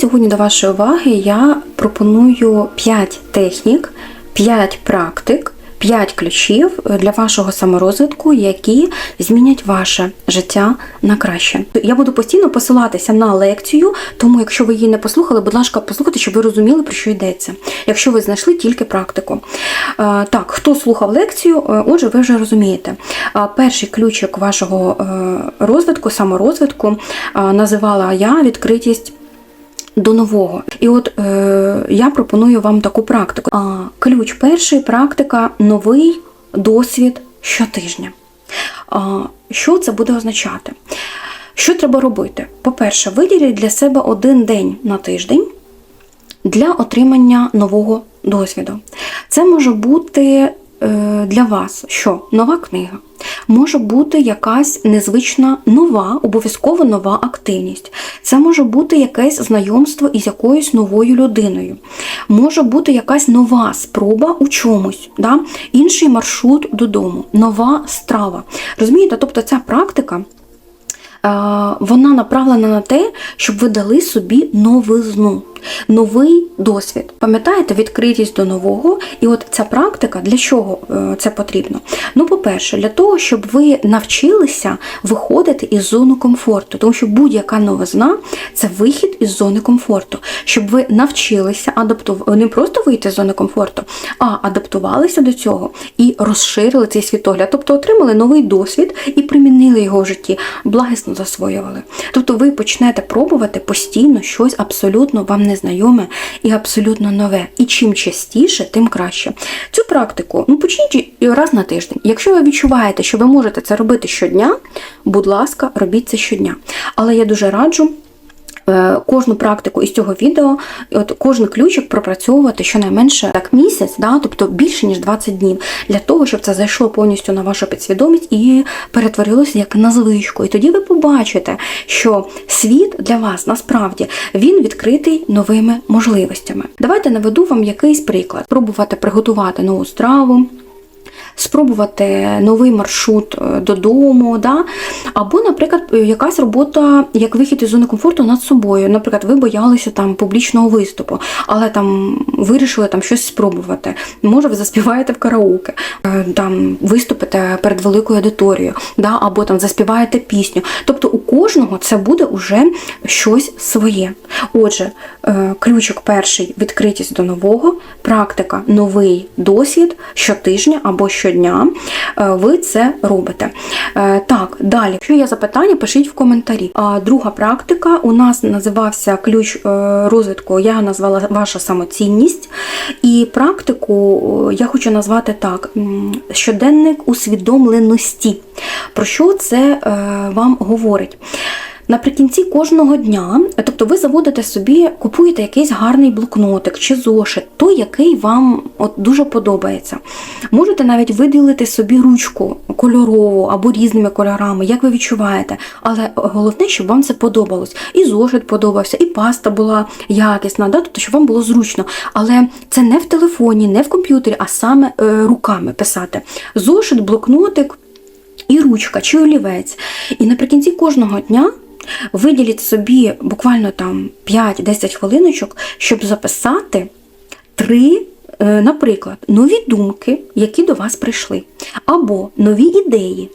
сьогодні до вашої уваги я пропоную 5 технік, 5 практик, 5 ключів для вашого саморозвитку, які змінять ваше життя на краще. Я буду постійно посилатися на лекцію, тому якщо ви її не послухали, будь ласка, послухайте, щоб ви розуміли, про що йдеться. Якщо ви знайшли тільки практику. Е, Так, хто слухав лекцію, е, отже, ви вже розумієте. Е, Перший ключик вашого розвитку, саморозвитку називала я відкритість до нового. І от е, я пропоную вам таку практику. А, ключ перший практика новий досвід щотижня. А, що це буде означати? Що треба робити? По-перше, виділіть для себе один день на тиждень для отримання нового досвіду. Це може бути для вас що? Нова книга. Може бути якась незвична нова, обов'язково нова активність. Це може бути якесь знайомство із якоюсь новою людиною. Може бути якась нова спроба у чомусь, да? інший маршрут додому, нова страва. Розумієте, тобто ця практика. е, Вона направлена на те, щоб ви дали собі новизну, новий досвід. Пам'ятаєте, відкритість до нового, і от ця практика для чого е, це потрібно? Ну, по-перше, для того, щоб ви навчилися виходити із зони комфорту, тому що будь-яка новизна це вихід із зони комфорту, щоб ви навчилися адаптувати, не просто вийти з зони комфорту, а адаптувалися до цього і розширили цей світогляд, тобто отримали новий досвід і примінили його в житті, благісно засвоювали. Тобто ви почнете пробувати постійно щось абсолютно вам незнайоме і абсолютно нове. І чим частіше, тим краще. Цю практику ну почніть раз на тиждень. Якщо ви відчуваєте, що ви можете це робити щодня, будь ласка, робіть це щодня. Але я дуже раджу. Е, Кожну практику із цього відео, от кожен ключик пропрацьовувати щонайменше так місяць, да, тобто більше ніж 20 днів, для того, щоб це зайшло повністю на вашу підсвідомість і перетворилося як на звичку. І тоді ви побачите, що світ для вас насправді він відкритий новими можливостями. Давайте наведу вам якийсь приклад: спробувати приготувати нову страву спробувати новий маршрут е, додому, да? або, наприклад, е, якась робота як вихід із зони комфорту над собою. Наприклад, ви боялися там публічного виступу, але там вирішили там щось спробувати. Може, ви заспіваєте в караоке, е, там виступите перед великою аудиторією, да? або там заспіваєте пісню. Тобто у кожного це буде уже щось своє. Отже, ключик перший відкритість до нового, практика новий досвід щотижня або щодня е, ви це робите. Е, Так, далі, якщо є запитання, пишіть в коментарі. А друга практика у нас називався ключ е, розвитку, я назвала ваша самоцінність. І практику я хочу назвати так: щоденник усвідомленості. Про що це вам говорить? Наприкінці кожного дня, тобто ви заводите собі, купуєте якийсь гарний блокнотик чи зошит, той, який вам от дуже подобається. Можете навіть виділити собі ручку кольорову або різними кольорами, як ви відчуваєте. Але головне, щоб вам це подобалось. І зошит подобався, і паста була якісна, да? тобто, щоб вам було зручно. Але це не в телефоні, не в комп'ютері, а саме е, руками писати. Зошит, блокнотик. І ручка чи олівець. І наприкінці кожного дня виділіть собі буквально там 5-10 хвилиночок, щоб записати три, е, наприклад, нові думки, які до вас прийшли, або нові ідеї.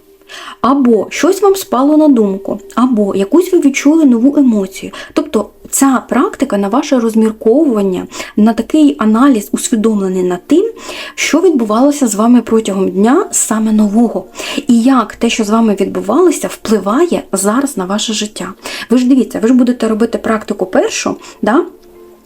Або щось вам спало на думку, або якусь ви відчули нову емоцію. Тобто ця практика на ваше розмірковування, на такий аналіз, усвідомлений над тим, що відбувалося з вами протягом дня саме нового, і як те, що з вами відбувалося, впливає зараз на ваше життя. Ви ж дивіться, ви ж будете робити практику першу, да?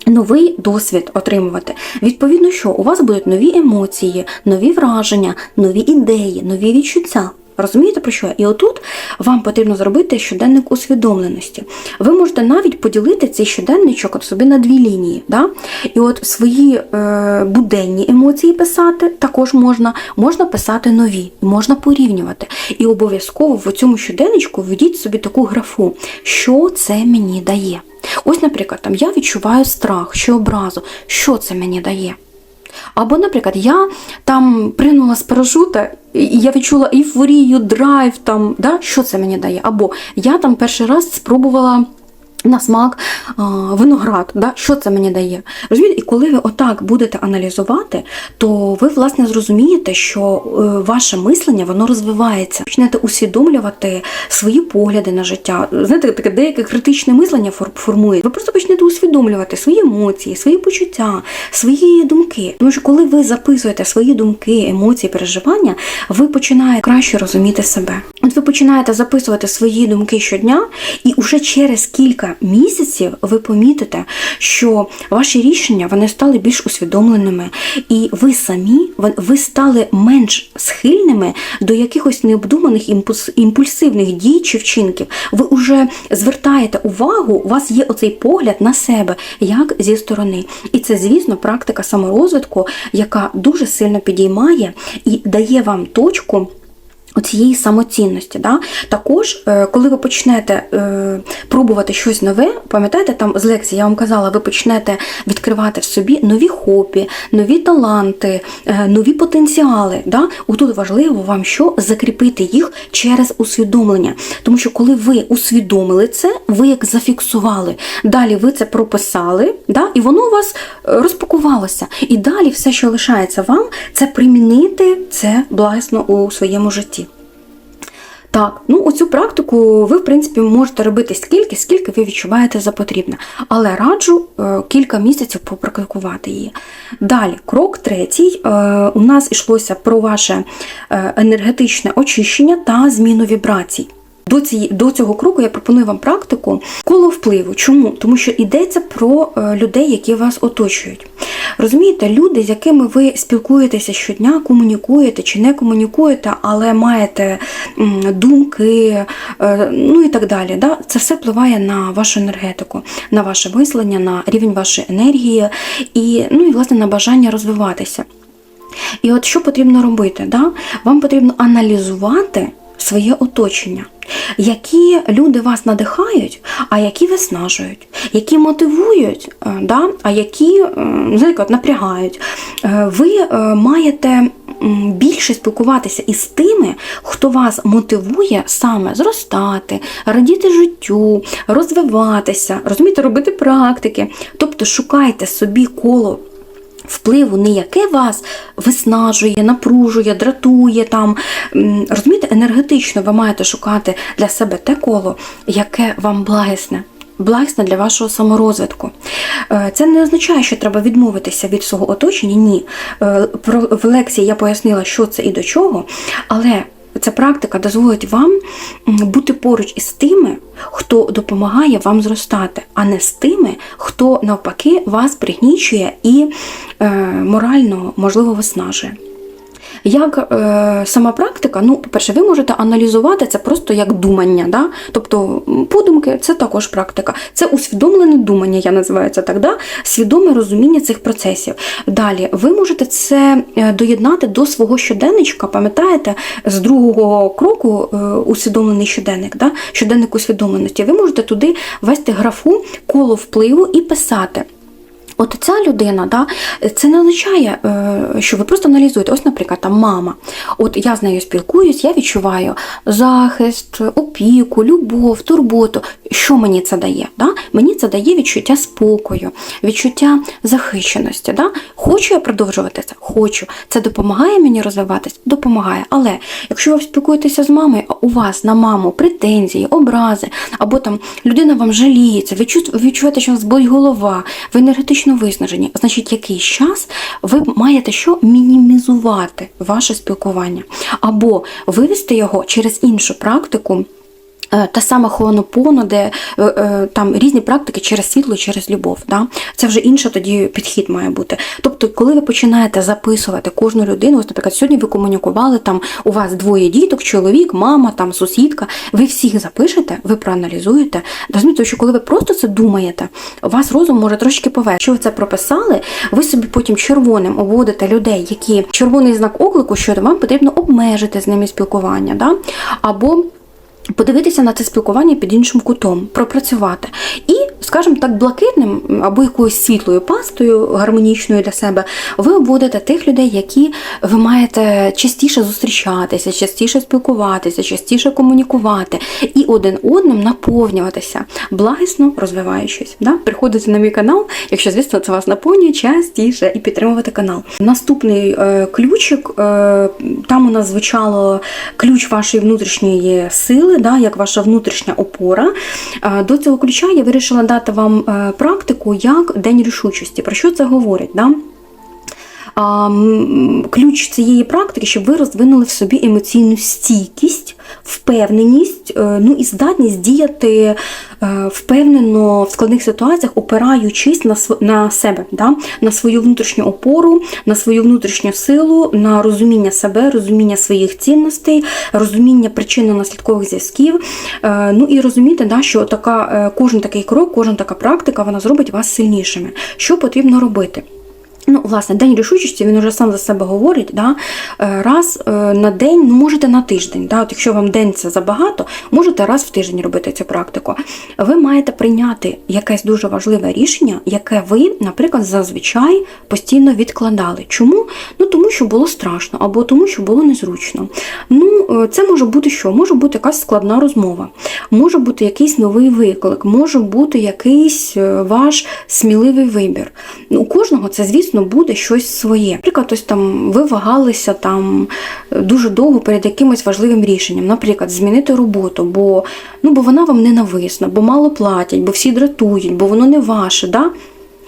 Новий досвід отримувати. Відповідно, що у вас будуть нові емоції, нові враження, нові ідеї, нові відчуття. Розумієте про що? І отут вам потрібно зробити щоденник усвідомленості. Ви можете навіть поділити цей щоденничок от собі на дві лінії. Да? І от свої е, буденні емоції писати також можна, можна писати нові, можна порівнювати. І обов'язково в цьому щоденничку введіть собі таку графу, що це мені дає. Ось, наприклад, там я відчуваю страх чи образу, що це мені дає. Або, наприклад, я там принула з парашута, і я відчула ейфорію, драйв, там, да? що це мені дає? Або я там перший раз спробувала на смак виноград, да? що це мені дає. Розумієте? І коли ви отак будете аналізувати, то ви власне зрозумієте, що е, ваше мислення воно розвивається. Почнете усвідомлювати свої погляди на життя. Знаєте, таке деяке критичне мислення фор- формує. Ви просто почнете усвідомлювати свої емоції, свої почуття, свої думки. Тому що коли ви записуєте свої думки, емоції, переживання, ви починаєте краще розуміти себе. Ви починаєте записувати свої думки щодня, і уже через кілька місяців ви помітите, що ваші рішення вони стали більш усвідомленими, і ви самі ви- стали менш схильними до якихось необдуманих імпульсивних дій чи вчинків. Ви вже звертаєте увагу, у вас є оцей погляд на себе, як зі сторони. І це, звісно, практика саморозвитку, яка дуже сильно підіймає і дає вам точку. Цієї самоцінності. Да? Також, е, коли ви почнете е, пробувати щось нове, пам'ятаєте, там з лекції я вам казала, ви почнете відкривати в собі нові хобі, нові таланти, е, нові потенціали. Да? Отут важливо вам що закріпити їх через усвідомлення. Тому що коли ви усвідомили це, ви як зафіксували. Далі ви це прописали, да? і воно у вас розпакувалося. І далі все, що лишається вам, це примінити це благісно у своєму житті. Так, ну оцю практику ви, в принципі, можете робити стільки, скільки ви відчуваєте за потрібне. Але раджу е, кілька місяців попрактикувати її. Далі, крок третій. Е, у нас йшлося про ваше е, енергетичне очищення та зміну вібрацій. До, цієї, до цього кроку я пропоную вам практику коло впливу. Чому? Тому що йдеться про людей, які вас оточують. Розумієте, люди, з якими ви спілкуєтеся щодня, комунікуєте чи не комунікуєте, але маєте думки, е, ну і так далі. Да? Це все впливає на вашу енергетику, на ваше мислення, на рівень вашої енергії і, ну, і власне на бажання розвиватися. І от що потрібно робити? Да? Вам потрібно аналізувати своє оточення. Які люди вас надихають, а які виснажують, які мотивують, е, да? а які е, от напрягають. Е, Ви маєте більше спілкуватися із тими, хто вас мотивує саме зростати, радіти життю, розвиватися, розумієте, робити практики. Тобто шукайте собі коло впливу не яке вас виснажує, напружує, дратує там. Розумієте, енергетично ви маєте шукати для себе те коло, яке вам благісне. Благісне для вашого саморозвитку. Е, Це не означає, що треба відмовитися від свого оточення. Ні. Е, в лекції я пояснила, що це і до чого, але ця практика дозволить вам бути поруч із тими, хто допомагає вам зростати, а не з тими, хто навпаки вас пригнічує і е, морально, можливо, виснажує. Як е, сама практика, ну, по-перше, ви можете аналізувати це просто як думання. Да? Тобто подумки це також практика. Це усвідомлене думання, я називаю це так, да? свідоме розуміння цих процесів. Далі, ви можете це е, доєднати до свого щоденничка, пам'ятаєте, з другого кроку е, усвідомлений щоденник, да? щоденник усвідомленості. Ви можете туди ввести графу коло впливу і писати. От ця людина, да, це не означає, е, що ви просто аналізуєте. Ось, наприклад, там мама. От я з нею спілкуюсь, я відчуваю захист, опіку, любов, турботу. Що мені це дає? Да? Мені це дає відчуття спокою, відчуття захищеності. Да? Хочу я продовжувати це? Хочу. Це допомагає мені розвиватись? Допомагає. Але якщо ви спілкуєтеся з мамою, а у вас на маму претензії, образи, або там людина вам жаліється, ви відчуваєте, що у вас болить голова, ви енергетично виснажені, значить, якийсь час ви маєте що мінімізувати ваше спілкування, або вивести його через іншу практику. Е, Та сама Хоанопоно, де е, е, там різні практики через світло, через любов. Да? Це вже інший тоді підхід має бути. Тобто, коли ви починаєте записувати кожну людину, ось, наприклад, сьогодні ви комунікували, там у вас двоє діток, чоловік, мама, там сусідка, ви всіх запишете, ви проаналізуєте. Розумієте, що коли ви просто це думаєте, у вас розум може трошки поверх. Якщо ви це прописали, ви собі потім червоним обводите людей, які червоний знак оклику, що вам потрібно обмежити з ними спілкування, да? або подивитися на це спілкування під іншим кутом, пропрацювати. І, скажімо так, блакитним або якоюсь світлою пастою, гармонічною для себе, ви обводите тих людей, які ви маєте частіше зустрічатися, частіше спілкуватися, частіше комунікувати і один одним наповнюватися, благісно розвиваючись. Да? Приходите на мій канал, якщо, звісно, це вас наповнює частіше і підтримувати канал. Наступний е, ключик, е, там у нас звучало ключ вашої внутрішньої сили, да, як ваша внутрішня опора. До цього ключа я вирішила дати вам е, практику як день рішучості. Про що це говорить? Да? Ключ цієї практики, щоб ви розвинули в собі емоційну стійкість, впевненість, е, ну і здатність діяти е, впевнено в складних ситуаціях, опираючись на на себе, да? на свою внутрішню опору, на свою внутрішню силу, на розуміння себе, розуміння своїх цінностей, розуміння причинно-наслідкових зв'язків. Е, Ну і розуміти, да, що така, кожен такий крок, кожна така практика, вона зробить вас сильнішими. Що потрібно робити? Ну, власне, день рішучості, він уже сам за себе говорить. Да? Е, Раз е, на день, ну можете на тиждень. Да? От якщо вам день це забагато, можете раз в тиждень робити цю практику. Ви маєте прийняти якесь дуже важливе рішення, яке ви, наприклад, зазвичай постійно відкладали. Чому? Ну тому що було страшно, або тому, що було незручно. Ну, е, це може бути що? Може бути якась складна розмова, може бути якийсь новий виклик, може бути якийсь ваш сміливий вибір. Ну, У кожного це, звісно, буде щось своє. Наприклад, ось там ви вагалися там е, дуже довго перед якимось важливим рішенням, наприклад, змінити роботу, бо, ну, бо вона вам ненависна, бо мало платять, бо всі дратують, бо воно не ваше. Да?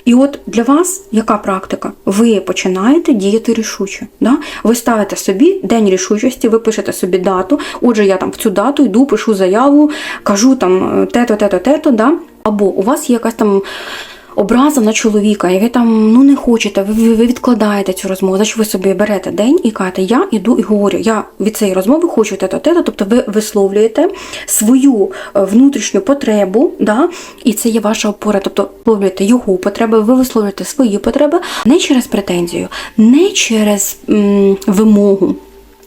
І от для вас яка практика? Ви починаєте діяти рішуче. Да? Ви ставите собі день рішучості, ви пишете собі дату. Отже, я там в цю дату йду, пишу заяву, кажу там е, те-то, те-то, те-то, да? або у вас є якась там. Образа на чоловіка, і ви там ну не хочете, ви, ви- відкладаєте цю розмову. Значить, ви собі берете день і кажете, я іду і говорю, я від цієї розмови хочу те-то, те-то. Тобто ви висловлюєте свою е, внутрішню потребу, да? і це є ваша опора. Тобто висловлюєте його потреби, ви висловлюєте свої потреби не через претензію, не через м, вимогу.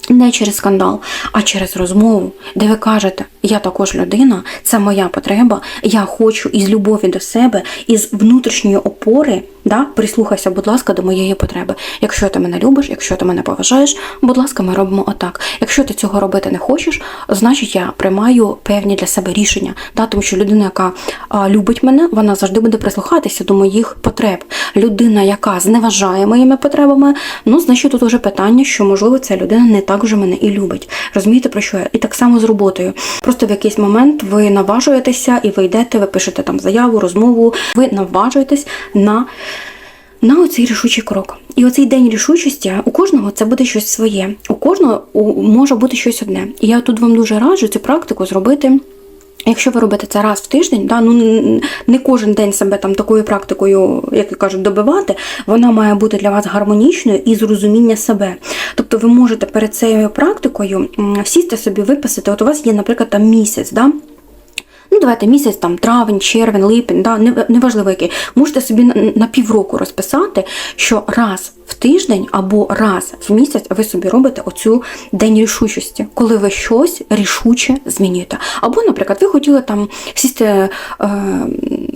Не через скандал, а через розмову, де ви кажете, я також людина, це моя потреба, я хочу із любові до себе, із внутрішньої опори, да, прислухайся, будь ласка, до моєї потреби. Якщо ти мене любиш, якщо ти мене поважаєш, будь ласка, ми робимо отак. Якщо ти цього робити не хочеш, значить я приймаю певні для себе рішення. Да, тому що людина, яка а, любить мене, вона завжди буде прислухатися до моїх потреб. Людина, яка зневажає моїми потребами, ну значить тут уже питання, що можливо ця людина не так вже мене і любить. Розумієте про що я? І так само з роботою. Просто в якийсь момент ви наважуєтеся і ви йдете, ви пишете там заяву, розмову, ви наважуєтесь на. На оцей рішучий крок. І оцей день рішучості у кожного це буде щось своє. У кожного може бути щось одне. І я тут вам дуже раджу цю практику зробити. Якщо ви робите це раз в тиждень, да, ну не кожен день себе там такою практикою, як і кажуть, добивати, вона має бути для вас гармонічною і зрозуміння себе. Тобто ви можете перед цією практикою сісти собі, виписати. От у вас є, наприклад, там місяць, да, Ну, давайте місяць, там травень, червень, липень, да, неважливо який. Можете собі на півроку розписати, що раз в тиждень або раз в місяць ви собі робите оцю день рішучості, коли ви щось рішуче змінюєте. Або, наприклад, ви хотіли там сісти, е,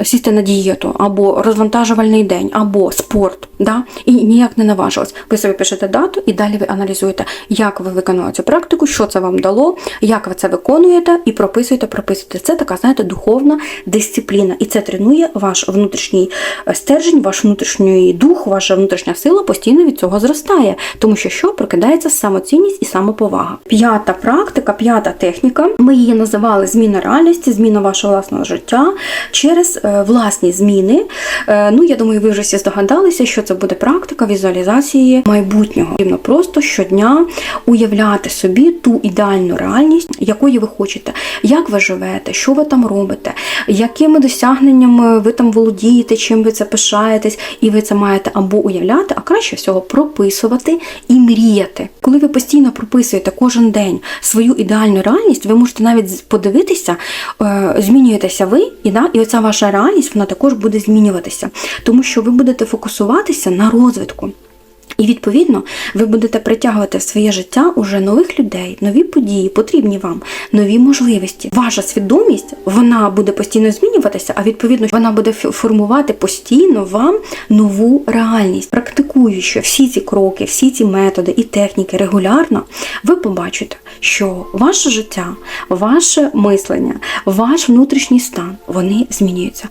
сісти на дієту, або розвантажувальний день, або спорт, да, і ніяк не наважились. Ви собі пишете дату і далі ви аналізуєте, як ви виконали цю практику, що це вам дало, як ви це виконуєте, і прописуєте, прописуєте. Це така, знаєте, духовна дисципліна. І це тренує ваш внутрішній е, стержень, ваш внутрішній дух, ваша внутрішня сила постійно від цього зростає. Тому що що прокидається самоцінність і самоповага. П'ята практика, п'ята техніка. Ми її називали зміна реальності, зміна вашого власного життя через е, власні зміни. Е, ну, я думаю, ви вже всі здогадалися, що це буде практика візуалізації майбутнього. Потрібно просто щодня уявляти собі ту ідеальну реальність, якої ви хочете, як ви живете, що ви там робите, якими досягненнями ви там володієте, чим ви це пишаєтесь, і ви це маєте або уявляти, а краще всього прописувати і мріяти. Коли ви постійно прописуєте кожен день свою ідеальну реальність, ви можете навіть подивитися, е, змінюєтеся ви, і да, і оця ваша реальність вона також буде змінюватися, тому що ви будете фокусуватися на розвитку. І відповідно ви будете притягувати в своє життя уже нових людей, нові події, потрібні вам, нові можливості. Ваша свідомість вона буде постійно змінюватися, а відповідно вона буде формувати постійно вам нову реальність. Практикуючи всі ці кроки, всі ці методи і техніки регулярно, ви побачите, що ваше життя, ваше мислення, ваш внутрішній стан вони змінюються.